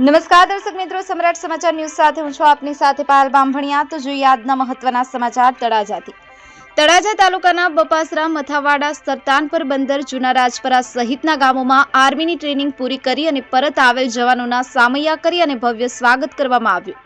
નમસ્કાર દર્શક મિત્રો, સમ્રાટ સમાચાર ન્યૂઝ સાથે હું છું આપની સાથે પાલ બામભણિયા તો જોઈએ આજના મહત્વના સમાચાર તળાજાથી. તળાજા તાલુકાના બપાસરા, મથાવાડા, સરતાનપર બંદર, જૂના રાજપરા સહિતના ગામોમાં આર્મીની ટ્રેનિંગ પૂરી કરી અને પરત આવેલ જવાનોના સામૈયા કરી અને ભવ્ય સ્વાગત કરવામાં આવ્યું.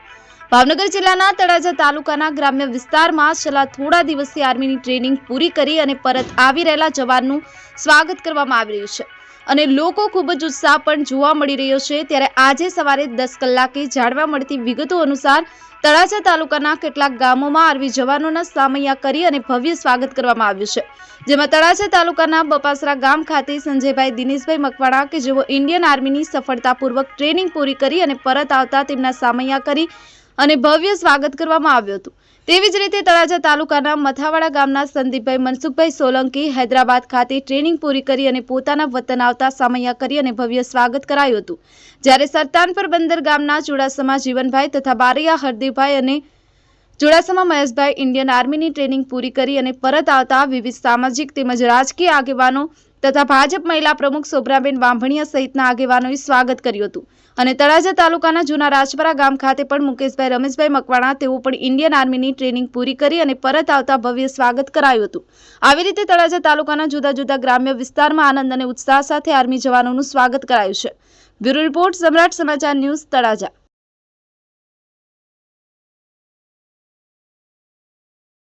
ભાવનગર જિલ્લાના તળાજા તાલુકાના ગ્રામ્ય વિસ્તારમાં છેલ્લા થોડા દિવસથી આર્મીની ટ્રેનિંગ પૂરી કરી અને પરત આવી રહેલા જવાનનું સ્વાગત કરવામાં આવી રહ્યું છે. અને લોકો ખૂબ જ ઉત્સાહ પણ જોવા મળી રહ્યો છે. ત્યારે આજે સવારે દસ કલાકે જાણવા મળતી વિગતો અનુસાર તળાજા તાલુકાના કેટલાક ગામોમાં આરવી જવાનોના સામૈયા કરી અને ભવ્ય સ્વાગત કરવામાં આવ્યું છે. જેમાં તળાજા તાલુકાના બપાસરા ગામ ખાતે સંજયભાઈ દિનેશભાઈ મકવાણા કે જેઓ ઇન્ડિયન આર્મીની સફળતાપૂર્વક ટ્રેનિંગ પૂરી કરી અને પરત આવતા તેમના સામૈયા કરી અને ભવ્ય સ્વાગત કરવામાં આવ્યું હતું. તેવી જ રીતે તળાજા તાલુકાના મથાવાડા ગામના સંદીપભાઈ મનસુખભાઈ સોલંકી હૈદરાબાદ ખાતે ટ્રેનિંગ પૂરી કરી અને પોતાના વતન આવતા સામૈયા કરી અને ભવ્ય સ્વાગત કરાયું હતું. જ્યારે સરતાનપર બંદર ગામના ચુડાસમા જીવનભાઈ તથા બારૈયા હરદેવભાઈ અને ચુડાસમા મહેશભાઈ ઇન્ડિયન આર્મીની ટ્રેનિંગ પૂરી કરી અને પરત આવતા વિવિધ સામાજિક તેમજ રાજકીય આગેવાનો તથા ભાજપ મહિલા પ્રમુખ શોભરાબેન બાંભણિયા સહિતના આગેવાનોએ સ્વાગત કર્યું હતું. અને તળાજા તાલુકાના જૂના રાજપરા ગામ ખાતે પણ મુકેશભાઈ, રમેશભાઈ મકવાણા તેઓ પણ ઇન્ડિયન આર્મીની ટ્રેનિંગ પૂરી કરી અને પરત આવતા ભવ્ય સ્વાગત કરાયું હતું. આવી રીતે તળાજા તાલુકાના જુદા જુદા ગ્રામ્ય વિસ્તારમાં આનંદ અને ઉત્સાહ સાથે આર્મી જવાનોનું સ્વાગત કરાયું છે. બ્યુરો રિપોર્ટ સમ્રાટ સમાચાર ન્યૂઝ તળાજા.